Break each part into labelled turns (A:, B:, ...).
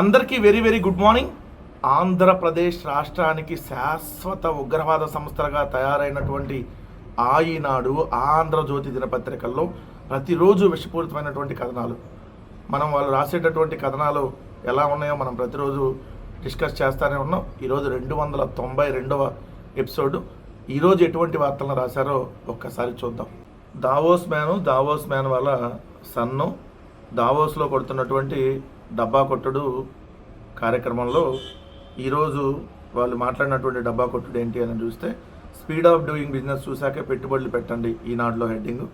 A: అందరికీ very very good morning. Andhra Pradesh రాష్ట్రానికి శాశ్వత ఉగ్రవాద సంస్థగా తయారైనటువంటి ఆ ఆంధ్రజ్యోతి దినపత్రికల్లో ప్రతిరోజు విషపూరితమైనటువంటి కథనాలు. మనం వాళ్ళు రాసేటటువంటి కథనాలు ఎలా ఉన్నాయో మనం ప్రతిరోజు డిస్కస్ చేస్తూనే ఉన్నాం. ఈరోజు రెండు వందల తొంభై రెండవ ఎపిసోడ్. ఈరోజు ఎటువంటి వార్తలను రాశారో ఒక్కసారి చూద్దాం. దావోస్ మ్యాను దావోస్ మ్యాన్ వాళ్ళ సన్ను. దావోస్లో కొడుతున్నటువంటి డబ్బా కొట్టుడు కార్యక్రమంలో ఈరోజు వాళ్ళు మాట్లాడినటువంటి డబ్బా కొట్టుడు ఏంటి అని చూస్తే స్పీడ్ ఆఫ్ డూయింగ్ బిజినెస్ చూశాకే పెట్టుబడులు పెట్టండి ఈనాడులో హెడ్డింగ్.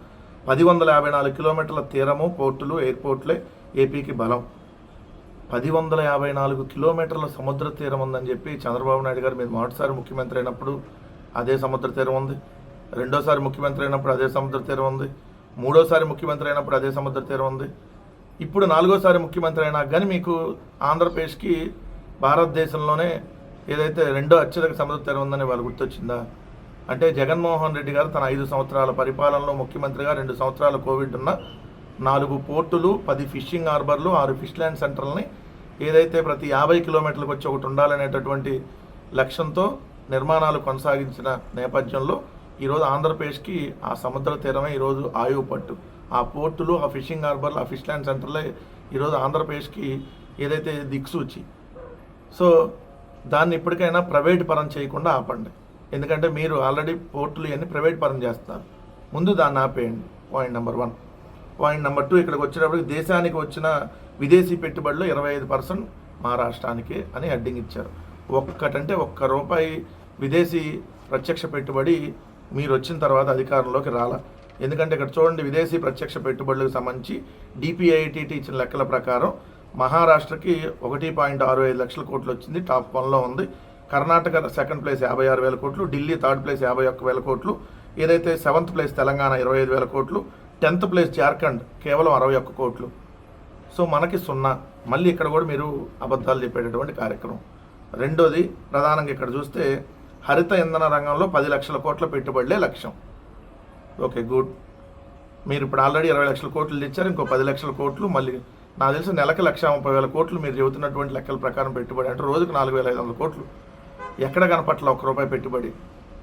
A: పది వందల యాభై నాలుగు కిలోమీటర్ల తీరము పోర్టులు ఎయిర్పోర్ట్లే ఏపీకి బలం. పది వందల యాభై నాలుగు కిలోమీటర్ల సముద్ర తీరం ఉందని చెప్పి చంద్రబాబు నాయుడు గారు మీరు మొదటిసారి ముఖ్యమంత్రి అయినప్పుడు అదే సముద్ర తీరం ఉంది. రెండోసారి ముఖ్యమంత్రి అయినప్పుడు అదే సముద్ర తీరం ఉంది. మూడోసారి ముఖ్యమంత్రి అయినప్పుడు అదే సముద్ర తీరం ఉంది. ఇప్పుడు నాలుగోసారి ముఖ్యమంత్రి అయినా కానీ మీకు ఆంధ్రప్రదేశ్కి భారతదేశంలోనే ఏదైతే రెండో అత్యధిక సముద్ర ఉందని వాళ్ళు గుర్తొచ్చిందా? అంటే జగన్మోహన్ రెడ్డి గారు తన ఐదు సంవత్సరాల పరిపాలనలో ముఖ్యమంత్రిగా రెండు సంవత్సరాల కోవిడ్ ఉన్న నాలుగు పోర్టులు పది ఫిషింగ్ హార్బర్లు ఆరు ఫిష్ ల్యాండ్ సెంటర్లని ఏదైతే ప్రతి యాభై కిలోమీటర్లకు వచ్చి ఒకటి ఉండాలనేటటువంటి లక్ష్యంతో నిర్మాణాలు కొనసాగించిన నేపథ్యంలో ఈరోజు ఆంధ్రప్రదేశ్కి ఆ సముద్ర తీరమే ఈరోజు ఆయువు పట్టు. ఆ పోర్టులు ఆ ఫిషింగ్ హార్బర్లు ఆ ఫిష్ ల్యాండ్ సెంటర్లే ఈరోజు ఆంధ్రప్రదేశ్కి ఏదైతే దిక్సూచి సో దాన్ని ఇప్పటికైనా ప్రైవేట్ పరం చేయకుండా ఆపండి. ఎందుకంటే మీరు ఆల్రెడీ పోర్టులు ఇవన్నీ ప్రైవేట్ పరం చేస్తున్నారు. ముందు దాన్ని ఆపేయండి. Point number one. Point number two ఇక్కడికి వచ్చేటప్పటికి దేశానికి వచ్చిన విదేశీ పెట్టుబడులు ఇరవై ఐదు పర్సెంట్ మా రాష్ట్రానికి అని అడ్డింగ్ ఇచ్చారు. ఒక్కటంటే ఒక్క రూపాయి విదేశీ ప్రత్యక్ష పెట్టుబడి మీరు వచ్చిన తర్వాత అధికారంలోకి రాల. ఎందుకంటే ఇక్కడ చూడండి విదేశీ ప్రత్యక్ష పెట్టుబడులకు సంబంధించి డిపిఐటిటి ఇచ్చిన లెక్కల ప్రకారం మహారాష్ట్రకి ఒకటి పాయింట్ ఆరు ఐదు లక్షల కోట్లు వచ్చింది టాప్ వన్లో ఉంది. కర్ణాటక సెకండ్ ప్లేస్ యాభై ఆరు వేల కోట్లు ఢిల్లీ థర్డ్ ప్లేస్ యాభై ఒక్క వేల కోట్లు ఏదైతే సెవెంత్ ప్లేస్ తెలంగాణ ఇరవై ఐదు వేల కోట్లు టెన్త్ ప్లేస్ జార్ఖండ్ కేవలం అరవై ఒక్క కోట్లు. సో మనకి సున్నా. మళ్ళీ ఇక్కడ కూడా మీరు అబద్ధాలు చెప్పేటటువంటి కార్యక్రమం. రెండోది ప్రధానంగా ఇక్కడ చూస్తే హరిత ఇంధన రంగంలో పది లక్షల కోట్ల పెట్టుబడులే లక్ష్యం. Okay good. మీరు ఇప్పుడు ఆల్రెడీ ఇరవై లక్షల కోట్లు ఇచ్చారు ఇంకో పది లక్షల కోట్లు మళ్ళీ నాకు తెలిసి నెలకు లక్ష ముప్పై వేల కోట్లు మీరు చెబుతున్నటువంటి లెక్కల ప్రకారం పెట్టుబడి అంటే రోజుకు నాలుగు వేల ఐదు వందల కోట్లు. ఎక్కడ కనపట్ల ఒక్క రూపాయి పెట్టుబడి?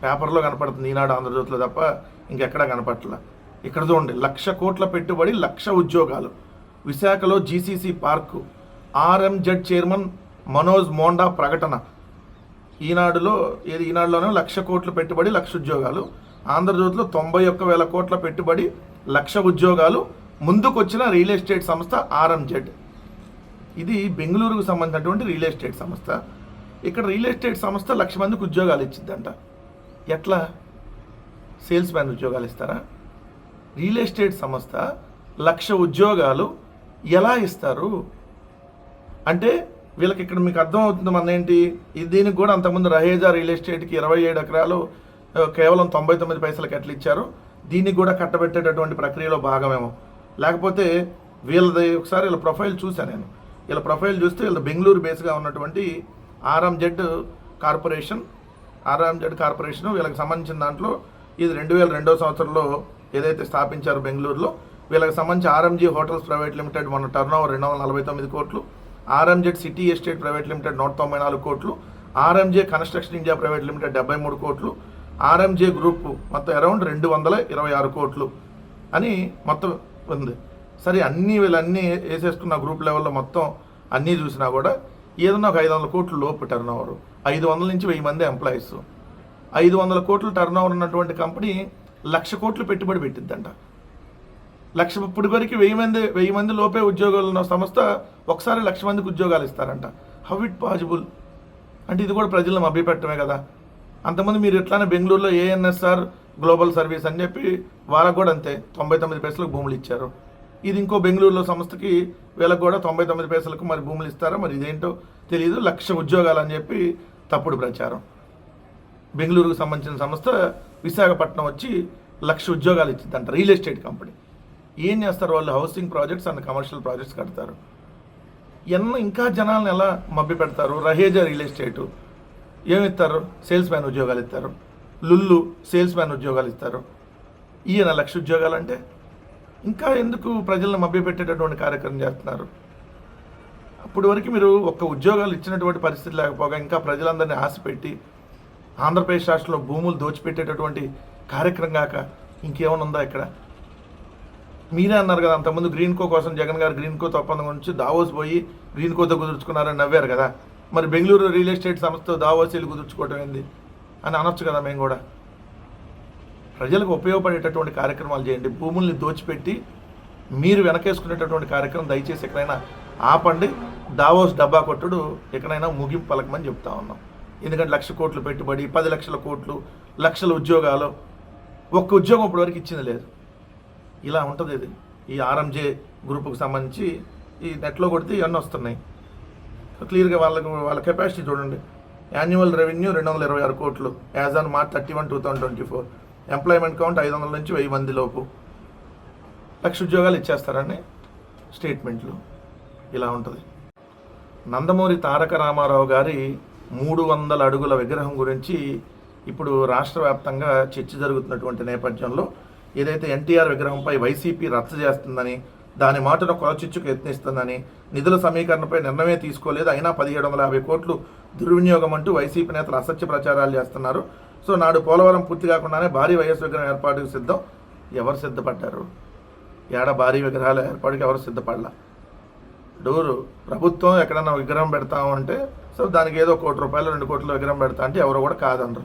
A: పేపర్లో కనపడుతుంది ఈనాడు ఆంధ్రజ్యోతిలో తప్ప ఇంకెక్కడ కనపట్ల. ఇక్కడ చూడండి లక్ష కోట్ల పెట్టుబడి లక్ష ఉద్యోగాలు. విశాఖలో GCC park RMZ chairman Manoj Monda ప్రకటన. ఈనాడులో ఏది ఈనాడులోనే లక్ష కోట్ల పెట్టుబడి లక్ష ఉద్యోగాలు. ఆంధ్రజ్యోతిలో తొంభై ఒక్క వేల కోట్ల పెట్టుబడి లక్ష ఉద్యోగాలు ముందుకొచ్చిన రియల్ ఎస్టేట్ సంస్థ ఆర్ఎంజెడ్. ఇది బెంగళూరుకు సంబంధించినటువంటి రియల్ ఎస్టేట్ సంస్థ. ఇక్కడ రియల్ ఎస్టేట్ సంస్థ లక్ష మందికి ఉద్యోగాలు ఇచ్చిందంట ఎట్లా? సేల్స్ మ్యాన్ ఉద్యోగాలు ఇస్తారా? రియల్ ఎస్టేట్ సంస్థ లక్ష ఉద్యోగాలు ఎలా ఇస్తారు? అంటే వీళ్ళకి ఇక్కడ మీకు అర్థం అవుతుంది మన ఏంటి? ఇది దీనికి కూడా అంతకుముందు రహేజా రియల్ ఎస్టేట్కి ఇరవై ఏడు ఎకరాలు కేవలం తొంభై తొమ్మిది పైసలకి ఎట్లా ఇచ్చారు. దీన్ని కూడా కట్టబెట్టేటటువంటి ప్రక్రియలో భాగమేమో. లేకపోతే వీళ్ళది ఒకసారి వీళ్ళ ప్రొఫైల్ చూశాను నేను. వీళ్ళ ప్రొఫైల్ చూస్తే వీళ్ళ బెంగళూరు బేస్గా ఉన్నటువంటి ఆర్ఎంజెడ్ కార్పొరేషన్ ఆర్ఎంజెడ్ కార్పొరేషన్ వీళ్ళకి సంబంధించిన దాంట్లో ఇది రెండు వేల రెండో సంవత్సరంలో ఏదైతే స్థాపించారో బెంగళూరులో వీళ్ళకి సంబంధించి ఆర్ఎంజీ హోటల్స్ ప్రైవేట్ లిమిటెడ్ మన టర్న్ ఓవర్ రెండు వందల నలభై తొమ్మిది కోట్లు RMZ city estate private limited నూట తొంభై నాలుగు కోట్లు RMJ construction India private limited డెబ్బై మూడు కోట్లు ఆర్ఎంజే గ్రూప్ మొత్తం అరౌండ్ రెండు వందల ఇరవై ఆరు కోట్లు అని మొత్తం ఉంది. సరే అన్నీ వీళ్ళన్నీ వేసేసుకున్న గ్రూప్ లెవెల్లో మొత్తం అన్నీ చూసినా కూడా ఏదన్నా ఒక ఐదు వందల కోట్లు లోపు టర్న్ ఓవర్ ఐదు వందల నుంచి వెయ్యి మంది ఎంప్లాయీస్ ఐదు వందల కోట్లు టర్న్ ఓవర్ ఉన్నటువంటి కంపెనీ లక్ష కోట్లు పెట్టుబడి పెట్టిద్దంట. లక్ష ఇప్పుడు వరకు వెయ్యి మంది వెయ్యి మంది లోపే ఉద్యోగాలు ఉన్న సంస్థ ఒకసారి లక్ష మందికి ఉద్యోగాలు ఇస్తారంట. హౌ ఇట్ పాసిబుల్ అంటే ఇది కూడా ప్రజలను మభ్యపెట్టమే కదా. అంతకుముందు మీరు ఎట్లానే బెంగళూరులో ఏఎన్ఎస్ఆర్ గ్లోబల్ సర్వీస్ అని చెప్పి వాళ్ళకు కూడా అంతే తొంభై తొమ్మిది పైసలకు భూములు ఇచ్చారు. ఇది ఇంకో బెంగళూరులో సంస్థకి వీళ్ళకి కూడా తొంభై తొమ్మిది పైసలకు మరి భూములు ఇస్తారా? మరి ఇదేంటో తెలియదు లక్ష ఉద్యోగాలు అని చెప్పి తప్పుడు ప్రచారం. బెంగళూరుకు సంబంధించిన సంస్థ విశాఖపట్నం వచ్చి లక్ష ఉద్యోగాలు ఇచ్చిందంట రియల్ ఎస్టేట్ కంపెనీ. ఏం చేస్తారు వాళ్ళు? Housing projects and commercial projects కడతారు. ఎన్న ఇంకా జనాలను ఎలా మభ్య పెడతారు రహేజా రియల్ ఎస్టేటు. ఏమిస్తారు? సేల్స్ మ్యాన్ ఉద్యోగాలు ఇస్తారు. లుల్లు సేల్స్ మ్యాన్ ఉద్యోగాలు ఇస్తారు. ఈయన లక్ష ఉద్యోగాలు అంటే ఇంకా ఎందుకు ప్రజలను మభ్యపెట్టేటటువంటి కార్యక్రమం చేస్తున్నారు? అప్పటి వరకు మీరు ఒక్క ఉద్యోగాలు ఇచ్చినటువంటి పరిస్థితి లేకపోగా ఇంకా ప్రజలందరినీ ఆశ పెట్టి ఆంధ్రప్రదేశ్ రాష్ట్రంలో భూములు దోచిపెట్టేటటువంటి కార్యక్రమం కాక ఇంకేమైనా ఉందా ఇక్కడ? మీరే అన్నారు కదా అంతకుముందు గ్రీన్ కో కోసం జగన్ గారు గ్రీన్ కోతో ఒప్పందం గురించి దావోస్ పోయి గ్రీన్ కోతో కుదుర్చుకున్నారని నవ్వారు కదా. మరి బెంగళూరు రియల్ ఎస్టేట్ సంస్థ దావోస్ కుదుర్చుకోవటం ఏంది? అని అనొచ్చు కదా మేము కూడా. ప్రజలకు ఉపయోగపడేటటువంటి కార్యక్రమాలు చేయండి. భూముల్ని దోచిపెట్టి మీరు వెనకేసుకునేటటువంటి కార్యక్రమం దయచేసి ఎక్కడైనా ఆపండి. దావోస్ డబ్బా కొట్టుడు ఎక్కడైనా ముగింపు పలకమని చెప్తా ఉన్నాం. ఎందుకంటే లక్ష కోట్లు పెట్టుబడి పది లక్షల కోట్లు లక్షల ఉద్యోగాలు. ఒక్క ఉద్యోగం ఇప్పటివరకు ఇచ్చింది లేదు. ఇలా ఉంటుంది ఇది. ఈ ఆర్ఎంజే గ్రూపుకు సంబంధించి ఈ నెట్లో కొడితే ఇవన్నీ వస్తున్నాయి. క్లియర్గా వాళ్ళకు వాళ్ళ కెపాసిటీ చూడండి. యాన్యువల్ రెవెన్యూ రెండు వందల ఇరవై ఆరు కోట్లు. As on March thirty one two thousand twenty four. Employment count ఐదు వందల నుంచి వెయ్యి మంది లోపు. లక్ష ఉద్యోగాలు ఇచ్చేస్తారని స్టేట్మెంట్లు. ఇలా ఉంటుంది. నందమూరి తారక రామారావు గారి మూడు వందల అడుగుల విగ్రహం గురించి ఇప్పుడు రాష్ట్ర వ్యాప్తంగా చర్చ జరుగుతున్నటువంటి నేపథ్యంలో ఏదైతే ఎన్టీఆర్ విగ్రహంపై వైసీపీ రచ్చ చేస్తుందని దాని మాటను కొలచిచ్చుకు యత్నిస్తుందని నిధుల సమీకరణపై నిర్ణయమే తీసుకోలేదు. అయినా పదిహేడు వందల యాభై కోట్లు దుర్వినియోగం అంటూ వైసీపీ నేతలు అసత్య ప్రచారాలు చేస్తున్నారు. సో నాడు పోలవరం పూర్తి కాకుండానే భారీ వైఎస్ విగ్రహం ఏర్పాటుకు సిద్ధం. ఎవరు సిద్ధపడ్డారు? ఏడ భారీ విగ్రహాల ఏర్పాటుకి ఎవరు సిద్ధపడలా? డోరు ప్రభుత్వం ఎక్కడన్నా విగ్రహం పెడతాము అంటే సో దానికి ఏదో కోటి రూపాయలు రెండు కోట్ల విగ్రహం పెడతా అంటే ఎవరు కూడా కాదనరు.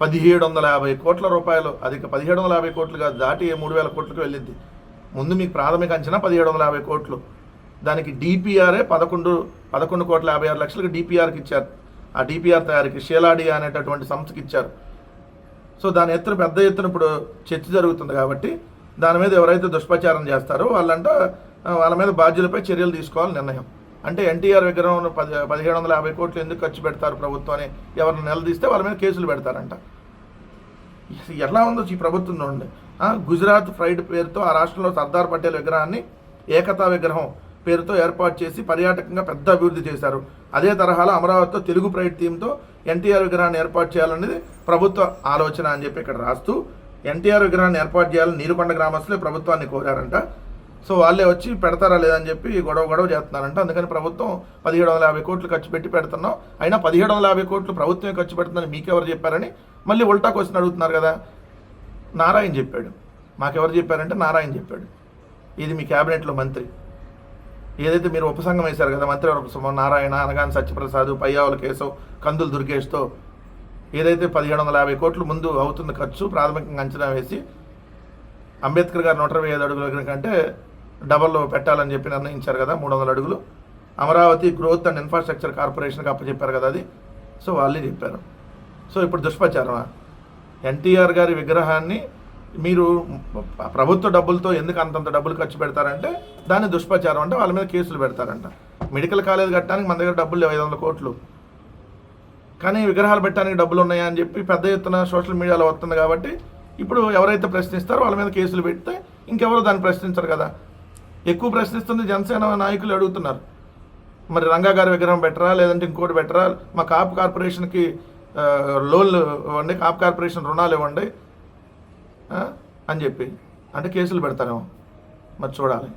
A: పదిహేడు వందల యాభై కోట్ల రూపాయలు అది పదిహేడు వందల యాభై కోట్లుగా దాటి మూడు వేల కోట్లకు వెళ్ళింది ముందు మీకు ప్రాథమిక అంచనా పదిహేడు వందల యాభై కోట్లు. దానికి డిపిఆర్ఏ పదకొండు పదకొండు కోట్ల యాభై ఆరు లక్షలకు డిపిఆర్కి ఇచ్చారు. ఆ డిపిఆర్ తయారీకి షేలాడి అనేటటువంటి సంస్థకి ఇచ్చారు. సో దాని ఎత్తున పెద్ద ఎత్తున ఇప్పుడు చర్చ జరుగుతుంది కాబట్టి దాని మీద ఎవరైతే దుష్ప్రచారం చేస్తారో వాళ్ళంట వాళ్ళ మీద బాధ్యులపై చర్యలు తీసుకోవాలి నిర్ణయం. అంటే ఎన్టీఆర్ విగ్రహం పది పదిహేడు వందల యాభై కోట్లు ఎందుకు ఖర్చు పెడతారు ప్రభుత్వం అని ఎవరిని నిలదీస్తే వాళ్ళ మీద కేసులు పెడతారంట. ఎలా ఉందో ఈ ప్రభుత్వం చూడండి. గుజరాత్ ఫ్రైడ్ పేరుతో ఆ రాష్ట్రంలో సర్దార్ పటేల్ విగ్రహాన్ని ఏకతా విగ్రహం పేరుతో ఏర్పాటు చేసి పర్యాటకంగా పెద్ద అభివృద్ధి చేశారు. అదే తరహాలో అమరావతితో తెలుగు ప్రైడ్ థీమ్తో ఎన్టీఆర్ విగ్రహాన్ని ఏర్పాటు చేయాలనేది ప్రభుత్వ ఆలోచన అని చెప్పి ఇక్కడ రాస్తూ ఎన్టీఆర్ విగ్రహాన్ని ఏర్పాటు చేయాలని నీరుకొండ గ్రామస్తులే ప్రభుత్వాన్ని కోరారంట. సో వాళ్ళే వచ్చి పెడతారా లేదని చెప్పి గొడవ గొడవ చేస్తున్నారంట. అందుకని ప్రభుత్వం పదిహేడు వందల యాభై కోట్లు ఖర్చు పెట్టి పెడుతున్నాం. అయినా పదిహేడు వందల యాభై కోట్లు ప్రభుత్వమే ఖర్చు పెడుతుందని మీకెవరు చెప్పారని మళ్ళీ ఉల్టా క్వశ్చన్ అడుగుతున్నారు కదా. నారాయణ చెప్పాడు. మాకెవరు చెప్పారంటే నారాయణ చెప్పాడు. ఇది మీ క్యాబినెట్లో మంత్రి. ఏదైతే మీరు ఉపసంఘం వేశారు కదా మంత్రివర్గ సుమ నారాయణ అనగాని సత్యప్రసాద్ పయ్యావుల కేశవ్ కందులు దుర్గేష్తో ఏదైతే పదిహేడు వందల యాభై కోట్లు ముందు అవుతున్న ఖర్చు ప్రాథమికంగా అంచనా వేసి అంబేద్కర్ గారు నూట ఇరవై ఐదు అడుగుల కంటే డబల్ పెట్టాలని చెప్పి నిర్ణయించారు కదా మూడు వందల అడుగులు. అమరావతి గ్రోత్ అండ్ ఇన్ఫ్రాస్ట్రక్చర్ కార్పొరేషన్కి అప్పచెప్పారు కదా అది. సో వాళ్ళే చెప్పారు. సో ఇప్పుడు దుష్ప్రచారమా? ఎన్టీఆర్ గారి విగ్రహాన్ని మీరు ప్రభుత్వ డబ్బులతో ఎందుకు అంతంత డబ్బులు ఖర్చు పెడతారంటే దాన్ని దుష్ప్రచారం అంటే వాళ్ళ మీద కేసులు పెడతారంట. మెడికల్ కాలేజ్ కట్టడానికి మన దగ్గర డబ్బులు లేవు ఐదు వందల కోట్లు. కానీ విగ్రహాలు పెట్టడానికి డబ్బులు ఉన్నాయా అని చెప్పి పెద్ద ఎత్తున సోషల్ మీడియాలో వస్తుంది కాబట్టి ఇప్పుడు ఎవరైతే ప్రశ్నిస్తారో వాళ్ళ మీద కేసులు పెడితే ఇంకెవరు దాన్ని ప్రశ్నించరు కదా. ఎక్కువ ప్రశ్నిస్తుంది జనసేన నాయకులు అడుగుతున్నారు. మరి రంగా గారి విగ్రహం పెట్టరా లేదంటే ఇంకోటి పెట్టరా? మా కాపు కార్పొరేషన్కి లోన్లు ఇవ్వండి కాప్ కార్పొరేషన్ రుణాలు ఇవ్వండి అని చెప్పి. అంటే కేసులు పెడతారేమో మరి చూడాలి.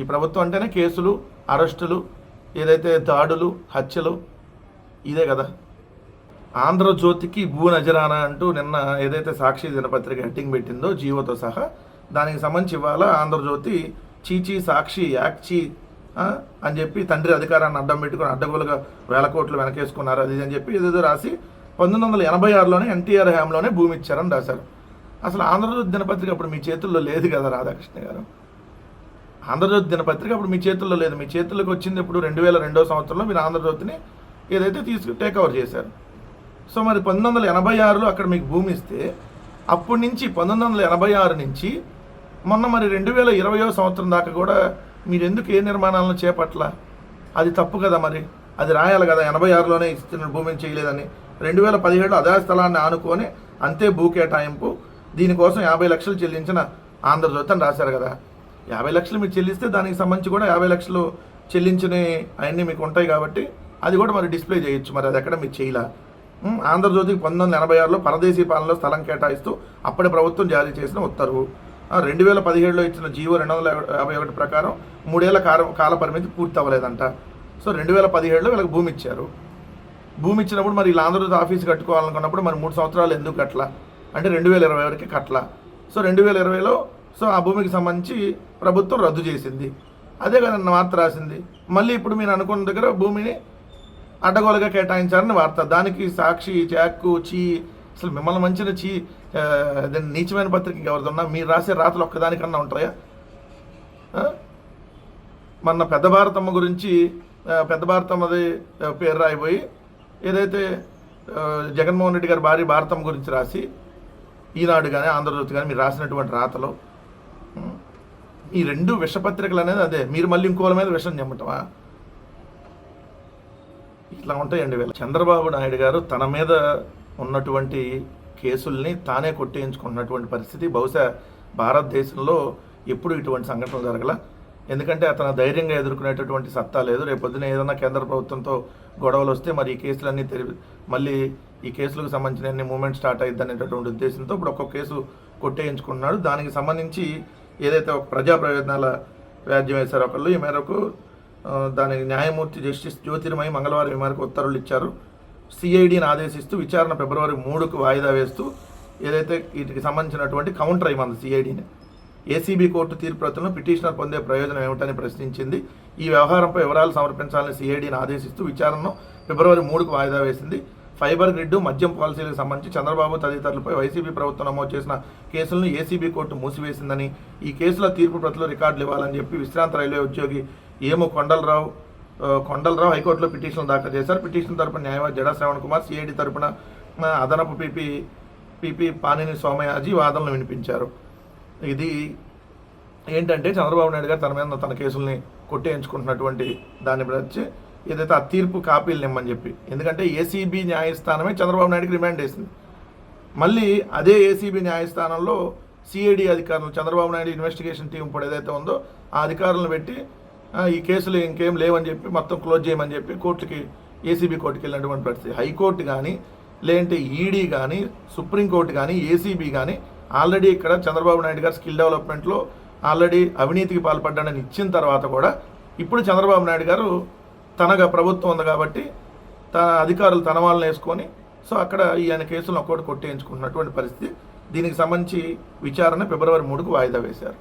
A: ఈ ప్రభుత్వం అంటేనే కేసులు అరెస్టులు ఏదైతే దాడులు హత్యలు ఇదే కదా. ఆంధ్రజ్యోతికి భూ నజరానా అంటూ నిన్న ఏదైతే సాక్షి దినపత్రిక హెడ్డింగ్ పెట్టిందో జీవోతో సహా దానికి సంబంధించి ఇవాళ ఆంధ్రజ్యోతి చీచీ సాక్షి యాక్చి అని చెప్పి తండ్రి అధికారాన్ని అడ్డం పెట్టుకుని అడ్డగోలుగా వేల కోట్లు వెనకేసుకున్నారు అది అని చెప్పి ఏదేదో రాసి పంతొమ్మిది వందల ఎనభై ఆరులోనే ఎన్టీఆర్ హయాంలోనే భూమి ఇచ్చారని రాశారు. అసలు ఆంధ్రజ్యోతి దినపత్రిక అప్పుడు మీ చేతుల్లో లేదు కదా రాధాకృష్ణ గారు? ఆంధ్రజ్యోతి దినపత్రిక అప్పుడు మీ చేతుల్లో లేదు. మీ చేతుల్లోకి వచ్చింది ఇప్పుడు రెండు వేల రెండో సంవత్సరంలో మీరు ఆంధ్రజ్యోతిని ఏదైతే తీసుకు టేక్ ఓవర్ చేశారు. సో మరి పంతొమ్మిది వందల ఎనభై ఆరులో అక్కడ మీకు భూమి ఇస్తే అప్పటి నుంచి పంతొమ్మిది వందల ఎనభై ఆరు నుంచి మొన్న మరి రెండు వేల ఇరవయో సంవత్సరం దాకా కూడా మీరు ఎందుకు ఏ నిర్మాణాలను చేపట్ల? అది తప్పు కదా మరి. అది రాయాలి కదా. ఎనభై ఆరులోనే ఇస్తున్న భూమిని చేయలేదని. రెండు వేల పదిహేడులో అదే స్థలాన్ని ఆనుకొని అంతే భూ కేటాయింపు. దీనికోసం యాభై లక్షలు చెల్లించిన ఆంధ్రజ్యోతి అని రాశారు కదా. యాభై లక్షలు మీరు చెల్లిస్తే దానికి సంబంధించి కూడా యాభై లక్షలు చెల్లించిన అవన్నీ మీకు ఉంటాయి కాబట్టి అది కూడా మరి డిస్ప్లే చేయొచ్చు. మరి అది ఎక్కడ మీరు చేయలా? ఆంధ్రజ్యోతికి పంతొమ్మిది వందల ఎనభై ఆరులో పరదేశీ పాలనలో స్థలం కేటాయిస్తూ అప్పటి ప్రభుత్వం జారీ చేసిన ఉత్తర్వు. రెండు వేల పదిహేడులో ఇచ్చిన జీవో రెండు వందల యాభై ఒకటి ప్రకారం మూడేళ్ళ కాల కాల పరిమితి పూర్తి అవ్వలేదంట సో రెండు వేల పదిహేడులో వీళ్ళకి భూమి ఇచ్చారు. భూమి ఇచ్చినప్పుడు మరి వీళ్ళు ఆంధ్రప్రదేశ్ ఆఫీస్ కట్టుకోవాలనుకున్నప్పుడు మరి మూడు సంవత్సరాలు ఎందుకు కట్టలా? అంటే రెండు వేల ఇరవై వరకు కట్టలా. సో రెండు వేల ఇరవైలో సో ఆ భూమికి సంబంధించి ప్రభుత్వం రద్దు చేసింది. అదే కదా వార్త రాసింది. మళ్ళీ ఇప్పుడు మీరు అనుకున్న దగ్గర భూమిని అడ్డగోలుగా కేటాయించారని వార్త. దానికి సాక్షి చాక్కు చీ అసలు మిమ్మల్ని మంచిన చీ దాన్ని నీచమైన పత్రిక ఎవరిదన్నా మీరు రాసే రాతలు ఒక్కదానికన్నా ఉంటాయా? ఆ? మొన్న పెద్ద భారతమ్మ గురించి పెద్ద భారతమ్మది అది పేరు రాయిపోయి ఏదైతే జగన్మోహన్ రెడ్డి గారి భార్య భారతం గురించి రాసి ఈనాడు కానీ ఆంధ్రజ్యోతి కానీ మీరు రాసినటువంటి రాతలు ఈ రెండు విషపత్రికలు అనేది అదే మీరు మళ్ళీ ఇంకోల మీద విషం చెమ్మటమా ఇట్లా ఉంటాయండి వీళ్ళు. చంద్రబాబు నాయుడు గారు తన మీద ఉన్నటువంటి కేసుల్ని తానే కొట్టేయించుకున్నటువంటి పరిస్థితి బహుశా భారతదేశంలో ఎప్పుడు ఇటువంటి సంఘటనలు జరగల. ఎందుకంటే అతను ధైర్యంగా ఎదుర్కొనేటటువంటి సత్తా లేదు. రేపు పొద్దున ఏదైనా కేంద్ర ప్రభుత్వంతో గొడవలు వస్తే మరి ఈ కేసులన్నీ తెరి మళ్ళీ ఈ కేసులకు సంబంధించిన అన్ని మూమెంట్ స్టార్ట్ అయ్యింది అనేటటువంటి ఉద్దేశంతో ఇప్పుడు ఒక్కొక్క కేసు కొట్టేయించుకున్నాడు దానికి సంబంధించి ఏదైతే ఒక ప్రజా ప్రయోజనాల వ్యాజ్యం వేశారో ఒకళ్ళు ఈ మేరకు దానికి న్యాయమూర్తి జస్టిస్ జ్యోతిర్మయి మంగళవారం ఈ మేరకు ఉత్తర్వులు ఇచ్చారు. సిఐడిని ఆదేశిస్తూ విచారణ ఫిబ్రవరి మూడుకు వాయిదా వేస్తూ ఏదైతే వీటికి సంబంధించినటువంటి కౌంటర్ అయ్యింది సిఐడిని. ఏసీబీ కోర్టు తీర్పు ప్రతులను పిటిషనర్ పొందే ప్రయోజనం ఏమిటని ప్రశ్నించింది. ఈ వ్యవహారంపై వివరాలు సమర్పించాలని సిఐడిని ఆదేశిస్తూ విచారణను ఫిబ్రవరి మూడుకు వాయిదా వేసింది. ఫైబర్ గ్రిడ్ మద్యం పాలసీలకు సంబంధించి చంద్రబాబు తదితరులపై వైసీపీ ప్రభుత్వం నమోదు చేసిన కేసులను ఏసీబీ కోర్టు మూసివేసిందని ఈ కేసుల తీర్పు ప్రతులు రికార్డులు ఇవ్వాలని చెప్పి విశ్రాంత రైల్వే ఉద్యోగి ఏము కొండలరావు కొండలరావు హైకోర్టులో పిటిషన్ దాఖలు చేశారు. పిటిషన్ తరపున న్యాయవాది జడా శ్రవణ్ కుమార్ సిఐడి తరపున అదనపు పిపి పిపి పానిని సోమయాజీ వాదనలు వినిపించారు. ఇది ఏంటంటే చంద్రబాబు నాయుడు గారు తన మీద తన కేసుల్ని కొట్టేయించుకుంటున్నటువంటి దాన్ని వచ్చి ఏదైతే ఆ తీర్పు కాపీలు నిమ్మని చెప్పి. ఎందుకంటే ఏసీబీ న్యాయస్థానమే చంద్రబాబు నాయుడుకి రిమాండ్ వేసింది. మళ్ళీ అదే ఏసీబీ న్యాయస్థానంలో సిఐడి అధికారులు చంద్రబాబు నాయుడు ఇన్వెస్టిగేషన్ టీం ఇప్పుడు ఏదైతే ఉందో ఆ అధికారులను పెట్టి ఈ కేసులు ఇంకేం లేవని చెప్పి మొత్తం క్లోజ్ చేయమని చెప్పి కోర్టుకి ఏసీబీ కోర్టుకి వెళ్ళినటువంటి పరిస్థితి. హైకోర్టు కానీ లేదంటే ఈడీ కానీ సుప్రీంకోర్టు కానీ ఏసీబీ కానీ ఆల్రెడీ ఇక్కడ చంద్రబాబు నాయుడు గారు స్కిల్ డెవలప్మెంట్లో ఆల్రెడీ అవినీతికి పాల్పడ్డాడని ఇచ్చిన తర్వాత కూడా ఇప్పుడు చంద్రబాబు నాయుడు గారు తనగా ప్రభుత్వం ఉంది కాబట్టి తన అధికారులు తన వాళ్ళని వేసుకొని సో అక్కడ ఈయన కేసులను ఒక్కోటి కొట్టేయించుకున్నటువంటి పరిస్థితి. దీనికి సంబంధించి విచారణ ఫిబ్రవరి మూడుకు వాయిదా వేశారు.